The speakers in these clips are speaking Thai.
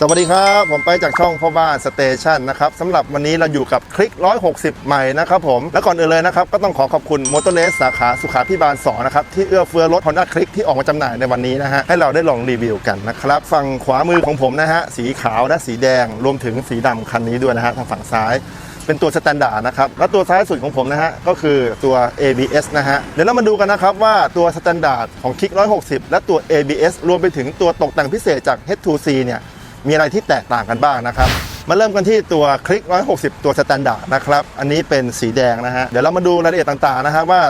สวัสดีครับ ผมไปจากช่องพ่อบ้านสเตชันนะครับสำหรับวันนี้เราอยู่กับคลิก 160 ใหม่นะครับผม และก่อนอื่นเลยนะครับ ก็ต้องขอขอบคุณมอเตอร์เลสสาขาสุขาพิบาล 2 นะครับ ที่เอื้อเฟื้อรถ Honda Click ที่ออกมาจำหน่ายในวันนี้นะฮะ ให้เราได้ลองรีวิวกันนะครับ ฝั่งขวามือของผมนะฮะ สีขาวและสีแดงรวมถึงสีดำคันนี้ด้วยนะฮะทางฝั่งซ้ายเป็นตัวสแตนดาร์ดนะครับ แล้วตัวซ้ายสุดของผมนะฮะ ก็คือตัว ABS นะฮะ เดี๋ยวเรามาดูกันนะครับว่าตัวสแตนดาร์ดของคลิก160 และตัว ABS รวมไปถึงตัวตกแต่งพิเศษจาก H2C เนี่ย มีอะไรที่แตกต่างกันบ้างนะครับมาเริ่มกันที่ตัวคลิก 160 ตัวสแตนดาร์ดนะครับ อันนี้เป็นสีแดงนะฮะ เดี๋ยวเรามาดูรายละเอียดต่างๆนะครับว่า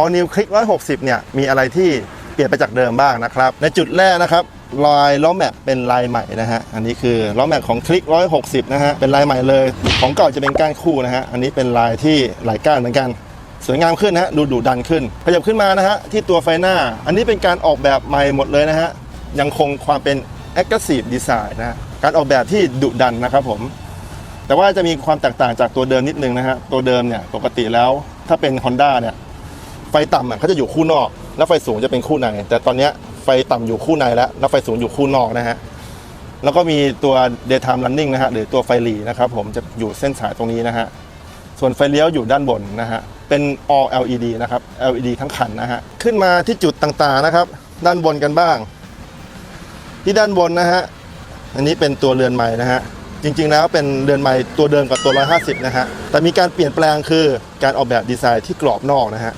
All New Click 160 เนี่ย มีอะไรที่เปลี่ยนไปจากเดิมบ้างนะครับ ในจุดแรกนะครับลายล้อแม็กเป็นลายใหม่นะฮะ อันนี้คือล้อแม็กของคลิก 160 นะฮะ เป็นลายใหม่เลย ของเก่าจะเป็นก้านคู่นะฮะ อันนี้เป็นลายที่หลายก้านเหมือนกัน สวยงามขึ้นนะฮะ ดูดุดันขึ้น ขยับขึ้นมานะฮะที่ตัวไฟหน้า อันนี้เป็นการออกแบบใหม่หมดเลยนะฮะ ยังคงความเป็น aggressive design นะการออกแบบที่ดุดันนะครับผม แต่ว่าจะมีความแตกต่างจากตัวเดิมนิดนึงนะฮะตัวเดิมเนี่ยปกติแล้วถ้าเป็น Honda เนี่ยไฟต่ำอะเขาจะอยู่คู่นอก แล้วไฟสูงจะเป็นคู่ใน แต่ตอนนี้ไฟต่ำอยู่คู่ในแล้ว แล้วไฟสูงอยู่คู่นอกนะฮะแล้วก็มีตัว daytime running นะฮะหรือตัวไฟหลีนะครับผมจะอยู่เส้นสายตรงนี้นะฮะส่วนไฟเลี้ยวอยู่ด้านบนนะฮะเป็น all LED นะครับ LED ทั้งคันนะฮะขึ้นมาที่จุดต่างๆนะครับ ด้านบนกันบ้าง ที่ด้านบนนะฮะอันนี้เป็นตัวเรือนใหม่นะฮะจริงๆแล้วเป็นเรือนใหม่ตัวเดิมกับตัว 150 นะฮะแต่มีการเปลี่ยนแปลงคือการออกแบบดีไซน์ที่กรอบนอกนะฮะ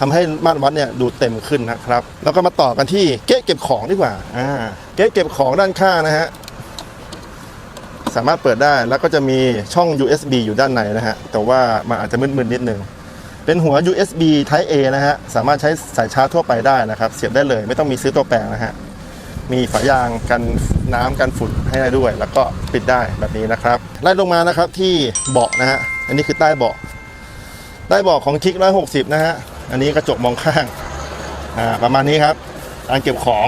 ทำให้มาตรวัดเนี่ยดูเต็มขึ้นนะครับ แล้วก็มาต่อกันที่เก๊ะเก็บของดีกว่าอ่าเก๊ะเก็บของด้านข้างนะฮะสามารถเปิดได้แล้วก็จะมีช่อง USB อยู่ด้านในนะฮะแต่ว่ามันอาจจะมึนๆนิดนึงเป็นหัว USB Type A นะฮะสามารถใช้สายชาร์จทั่วไปได้นะครับ เสียบได้เลยไม่ต้องมีซื้อตัวแปลงนะฮะ มีฝายางกันน้ำกันฝุ่นให้ได้ด้วย แล้วก็ปิดได้แบบนี้นะครับไล่ลงมานะครับที่เบาะนะฮะอันนี้คือใต้เบาะใต้เบาะของคิก160 นะฮะอันนี้กระจกมองข้างอ่าประมาณนี้ครับการเก็บของ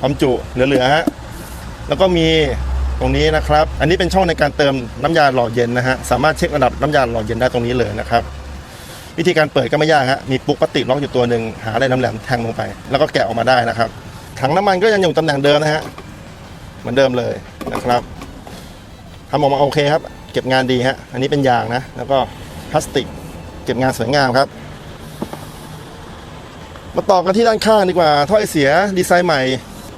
ความจุเหลือๆฮะแล้วก็มีตรงนี้นะครับ อันนี้เป็นช่องในการเติมน้ำยาหล่อเย็นนะฮะ สามารถเช็คระดับน้ำยาหล่อเย็นได้ตรงนี้เลยนะครับ วิธีการเปิดก็ไม่ยากฮะ มีปุ๊กพลาสติกล็อกอยู่ตัวหนึ่งหาอะไรน้ำแหลมแทงลงไป แล้วก็แกะออกมาได้นะครับ ถังน้ำมันก็ยังอยู่ตำแหน่งเดิมนะฮะเหมือนเดิมเลยนะครับทำออกมาโอเคครับ เก็บงานดีฮะอันนี้เป็นยางนะ แล้วก็พลาสติก เก็บงานสวยงามครับ มาต่อกันที่ด้านข้างดีกว่าถ้อยเสียดีไซน์ใหม่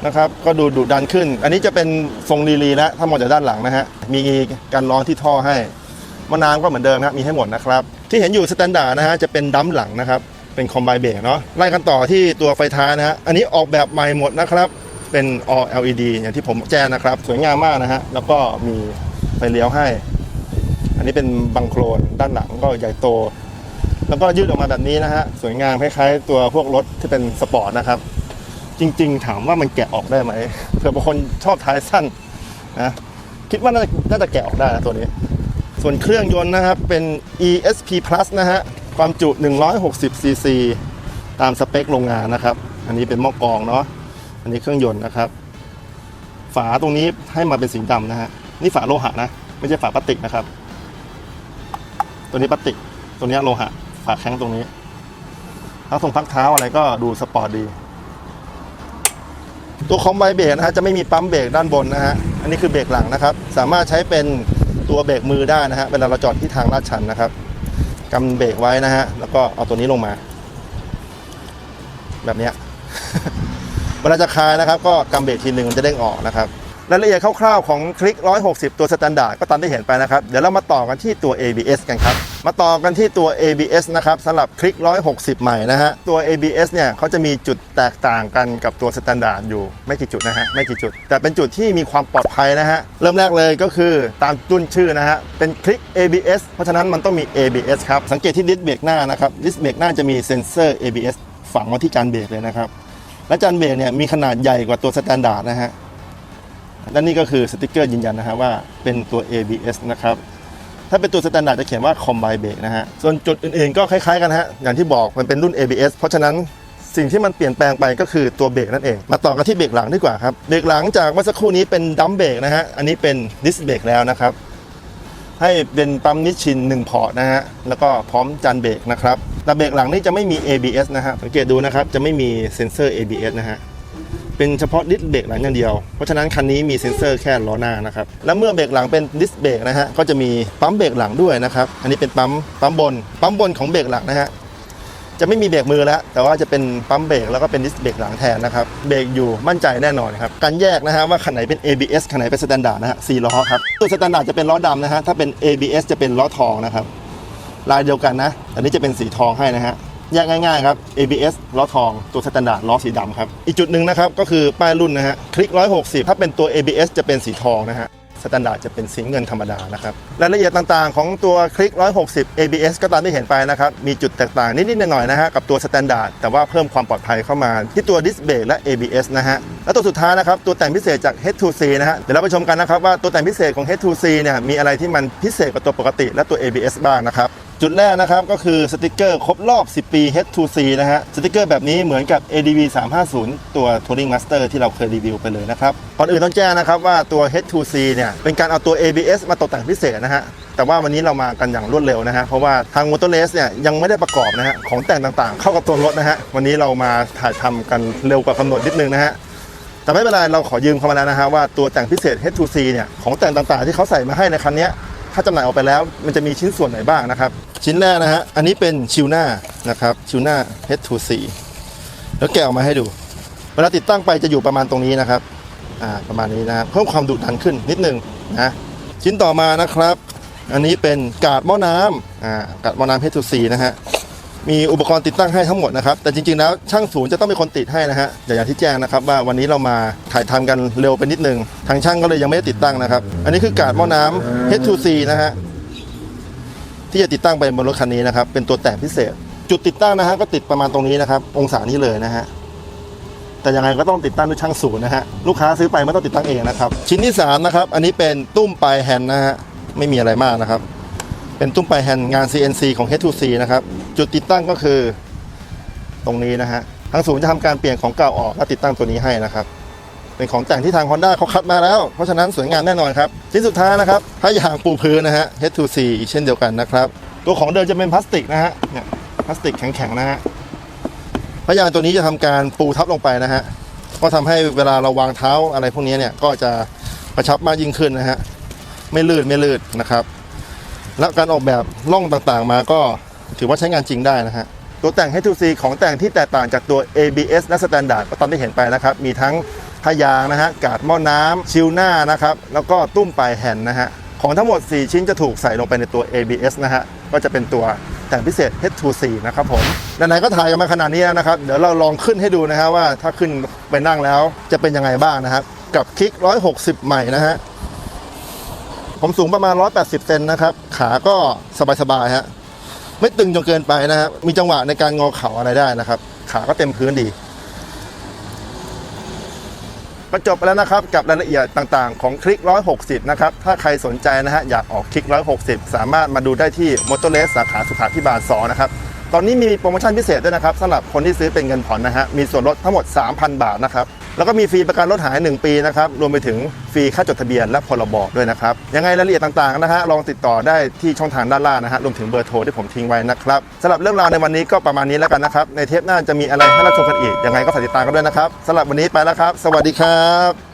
นะครับ ก็ดูดุดันขึ้น อันนี้จะเป็นทรงลีลีแล้วถ้ามองจากด้านหลังนะฮะมีการร้อนที่ท่อให้มะนาวก็เหมือนเดิมครับมีให้หมดนะครับ ที่เห็นอยู่สแตนดาร์ดนะฮะจะเป็นดัมหลังนะครับ เป็นคอมไบเบรกเนาะไล่กันต่อที่ตัวไฟท้ายนะฮะอันนี้ออกแบบใหม่หมดนะครับ เป็น all LED อย่างที่ผมแจ้งนะครับ สวยงามมากนะฮะแล้วก็มีไฟเลี้ยวให้ อันนี้เป็นบังโครนด้านหลังก็ใหญ่โต แล้วก็ยืดออกมาแบบนี้นะฮะสวยงามคล้ายๆ ตัวพวกรถที่เป็นสปอร์ตนะครับ จริง ๆ ถามว่ามันแกะออกได้ไหมเผื่อบางคนชอบท้ายสั้นนะคิดว่าน่าจะน่าจะแกะออกได้นะตัวนี้ส่วนเครื่องยนต์นะครับเป็น ESP Plus นะฮะ ความจุ 160 cc ตามสเปคโรงงานนะครับ อันนี้เป็นหม้อกรองเนาะ อันนี้เครื่องยนต์นะครับ ฝาตรงนี้ให้มาเป็นสีดำนะฮะ นี่ฝาโลหะนะ ไม่ใช่ฝาพลาสติกนะครับ ตัวนี้พลาสติก ตัวนี้โลหะ ฝาแข้งตรงนี้พักทรงพักเท้าอะไรก็ดูสปอร์ตดี ตัวคอมไบเบรกนะฮะจะไม่มีปั๊มเบรกด้านบนนะฮะ อันนี้คือเบรกหลังนะครับ สามารถใช้เป็นตัวเบรกมือได้นะฮะ เวลาเราจอดที่ทางลาดชันนะครับ กำเบรกไว้นะฮะ แล้วก็เอาตัวนี้ลงมา แบบเนี้ยเวลาจะคลายนะครับ ก็กำเบรกทีหนึ่งมันจะเด้งออกนะครับรายละเอียดคร่าวๆของคลิก 160 ตัวสแตนดาร์ดก็ตามที่เห็นไปนะครับ เดี๋ยวเรามาต่อกันที่ตัว ABS กันครับ มาต่อกันที่ตัว ABS นะครับสำหรับคลิก 160 ใหม่นะฮะ ตัว ABS เนี่ยเขาจะมีจุดแตกต่างกันกับตัวสแตนดาร์ดอยู่ไม่กี่จุดนะฮะไม่กี่จุด แต่เป็นจุดที่มีความปลอดภัยนะฮะ เริ่มแรกเลยก็คือตามตุ้นชื่อนะฮะ เป็นคลิก ABS เพราะฉะนั้นมันต้องมี ABS ครับ สังเกตที่ดิสเบรกหน้านะครับดิสเบรกหน้าจะมีเซ็นเซอร์ ABS ฝังไว้ที่จานเบรกเลยนะครับและจานเบรกเนี่ยมีขนาดใหญ่กว่าตัวสแตนดาร์ดนะฮะและนี่ก็คือสติกเกอร์ยืนยันนะฮะว่าเป็นตัว ABS นะครับ ถ้าเป็นตัวสแตนดาร์ดจะเขียนว่า Combine Brake นะฮะ ส่วนจุดอื่นๆ ก็คล้ายๆกันฮะ อย่างที่บอกมันเป็นรุ่น ABS เพราะฉะนั้นสิ่งที่มันเปลี่ยนแปลงไปก็คือตัวเบรกนั่นเอง มาต่อกันที่เบรกหลังดีกว่าครับ เบรกหลังจากเมื่อสักครู่นี้เป็นดัมเบรกนะฮะ อันนี้เป็นดิสเบรกแล้วนะครับ ให้เป็นปั๊มนิชชิน1พอร์ตนะฮะ แล้วก็พร้อมจานเบรกนะครับ แต่เบรกหลังนี่จะไม่มี ABS นะฮะ สังเกตดูนะครับ จะไม่มีเซ็นเซอร์ ABS นะฮะ เป็นเฉพาะดิสเบรกหลังอย่างเดียว เพราะฉะนั้นคันนี้มีเซ็นเซอร์แค่ล้อหน้านะครับ แล้วเมื่อเบรกหลังเป็นดิสเบรกนะฮะ ก็จะมีปั๊มเบรกหลังด้วยนะครับ อันนี้เป็นปั๊มปั๊มบน ปั๊มบนของเบรกหลังนะฮะ จะไม่มีเบรกมือแล้ว แต่ว่าจะเป็นปั๊มเบรกแล้วก็เป็นดิสเบรกหลังแทนนะครับ เบรกอยู่มั่นใจแน่นอนครับ การแยกนะฮะว่าคันไหนเป็น ABS คันไหนเป็นสแตนดาร์ดนะฮะสี่ล้อครับ ตัวสแตนดาร์ดจะเป็นล้อดำนะฮะ ถ้าเป็น ABS จะเป็นล้อทองนะครับ ลายเดียวกันนะ อันนี้จะเป็นสีทองให้นะฮะ แยกง่ายๆครับ ABS ล้อทองตัวสแตนดาร์ดล้อสีดำครับ อีกจุดหนึ่งนะครับก็คือป้ายรุ่นนะฮะคลิก 160 ถ้าเป็นตัว ABS จะเป็นสีทองนะฮะสแตนดาร์ดจะเป็นสีเงินธรรมดานะครับรายละเอียดต่างๆ ของตัวคลิก 160 ABS ก็ตามที่เห็นไปนะครับมีจุดแตกต่างนิดๆหน่อยๆนะฮะกับตัวสแตนดาร์ดแต่ว่าเพิ่มความปลอดภัยเข้ามาที่ตัวดิสเบรกและ ABS นะฮะและตัวสุดท้ายนะครับตัวแต่งพิเศษจาก H2C นะฮะเดี๋ยวเราไปชมกันนะครับว่าตัวแต่งพิเศษของ H2C เนี่ยมีอะไรที่มันพิเศษกว่าตัวปกติและตัว ABS บ้างนะครับ จุดแรกนะครับก็คือสติกเกอร์ครบรอบ 10 ปี H2C นะฮะสติกเกอร์แบบนี้เหมือนกับ ADV 350 ตัว Touring Master ที่เราเคยรีวิวไปเลยนะครับก่อนอื่นต้องแจ้งนะครับว่าตัว H2C เนี่ยเป็นการเอาตัว ABS มาตกแต่งพิเศษนะฮะแต่ว่าวันนี้เรามากันอย่างรวดเร็วนะฮะเพราะว่าทาง m o t o r r a c e เนี่ยยังไม่ได้ประกอบนะฮะของแต่งต่างๆ เข้ากับตัวรถนะฮะวันนี้เรามาถ่ายทำกันเร็วกว่ากำหนดนิดนึงนะฮะแต่ไม่เป็นไรเราขอยืมเข้ามาแล้วนะฮะว่าตัวแต่งพิเศษ H2C เนี่ยของแต่งต่างๆ ที่เขาใส่มาให้ในคันนี้ ถ้าจำหน่ายออกไปแล้ว มันจะมีชิ้นส่วนไหนบ้างนะครับ ชิ้นแรกนะฮะอันนี้เป็นชิวหน้านะครับชิวหน้า H2C แล้วแกะออกมาให้ดู เวลาติดตั้งไปจะอยู่ประมาณตรงนี้นะครับอ่าประมาณนี้นะครับเพิ่มความดุดันขึ้นนิดนึงนะชิ้นต่อมานะครับ อันนี้เป็นกาดหม้อน้ำอ่ากาดหม้อน้ำ H2C นะฮะ มีอุปกรณ์ติดตั้งให้ทั้งหมดนะครับ แต่จริงๆแล้วช่างศูนย์จะต้องเป็นคนติดให้นะฮะแต่อย่างที่แจ้งนะครับว่าวันนี้เรามาถ่ายทำกันเร็วไปนิดนึง ทางช่างก็เลยยังไม่ได้ติดตั้งนะครับ อันนี้คือกาดหม้อน้ำ H2C นะฮะที่จะติดตั้งไปบนรถคันนี้นะครับ เป็นตัวแต่งพิเศษ จุดติดตั้งนะฮะก็ติดประมาณตรงนี้นะครับ องศานี้เลยนะฮะแต่ยังไงก็ต้องติดตั้งด้วยช่างศูนย์นะฮะลูกค้าซื้อไปไม่ต้องติดตั้งเองนะครับ ชิ้นที่สามนะครับอันนี้เป็นตุ้มปลายแฮนด์นะฮะไม่มีอะไรมากนะครับ เป็นตุ้มปลายแฮนด์งาน CNC ของ H2C นะครับ จุดติดตั้งก็คือตรงนี้นะฮะ ทางศูนย์จะทำการเปลี่ยนของเก่าออกและติดตั้งตัวนี้ให้นะครับ เป็นของแต่งที่ทาง Honda เขาคัดมาแล้ว เพราะฉะนั้นสวยงามแน่นอนครับชิ้นสุดท้ายนะครับผ้ายางปูพื้นนะฮะ H2C อีกเช่นเดียวกันนะครับ ตัวของเดิมจะเป็นพลาสติกนะฮะ เนี่ยพลาสติกแข็งๆนะฮะผ้ายางตัวนี้จะทำการปูทับลงไปนะฮะ ก็ทำให้เวลาเราวางเท้าอะไรพวกนี้เนี่ยก็จะกระชับมากยิ่งขึ้นนะฮะ ไม่ลื่นไม่ลื่นนะครับ และการออกแบบร่องต่างๆมาก็ถือว่าใช้งานจริงได้นะฮะตัวแต่ง H2C ของแต่งที่แตกต่างจากตัว ABS และ Standard ก็ตามที่เห็นไปนะครับ มีทั้งพยางนะฮะกาดหม้อน้ำชิลหน้านะครับ แล้วก็ตุ้มปลายแฮนนะฮะ ของทั้งหมด 4 ชิ้นจะถูกใส่ลงไปในตัว ABS นะฮะ ก็จะเป็นตัวแต่งพิเศษ H2C นะครับผมไหนๆก็ถ่ายกันมาขนาดนี้แล้วนะครับ เดี๋ยวเราลองขึ้นให้ดูนะฮะว่าถ้าขึ้นไปนั่งแล้วจะเป็นยังไงบ้างนะครับ กับคลิก 160 ใหม่นะฮะ ผมสูงประมาณ 180 เซนนะครับ ขาก็สบายๆฮะ ไม่ตึงจนเกินไปนะครับ มีจังหวะในการงอเข่าอะไรได้นะครับ ขาก็เต็มพื้นดี ก็จบไปแล้วนะครับกับรายละเอียดต่างๆ ของคลิก 160 นะครับ ถ้าใครสนใจนะฮะอยากออกคลิก 160 สามารถมาดูได้ที่มอเตอร์เลสสาขาสุขาพิบาล2นะครับ ตอนนี้มีโปรโมชั่นพิเศษด้วยนะครับสำหรับคนที่ซื้อเป็นเงินผ่อนนะฮะมีส่วนลดทั้งหมด 3,000 บาทนะครับแล้วก็มีฟรีประกันรถหาย 1 ปีนะครับรวมไปถึงฟรีค่าจดทะเบียนและพรบด้วยนะครับยังไงรายละเอียดต่างๆนะฮะลองติดต่อได้ที่ช่องทางด้านล่างนะฮะรวมถึงเบอร์โทรที่ผมทิ้งไว้นะครับสำหรับเรื่องราวในวันนี้ก็ประมาณนี้แล้วกันนะครับในเทปหน้าจะมีอะไรให้เรับชมกันอีกยังไงก็ฝากติดตามกันด้วยนะครับสำหรับวันนี้ไปแล้วครับ สวัสดีครับ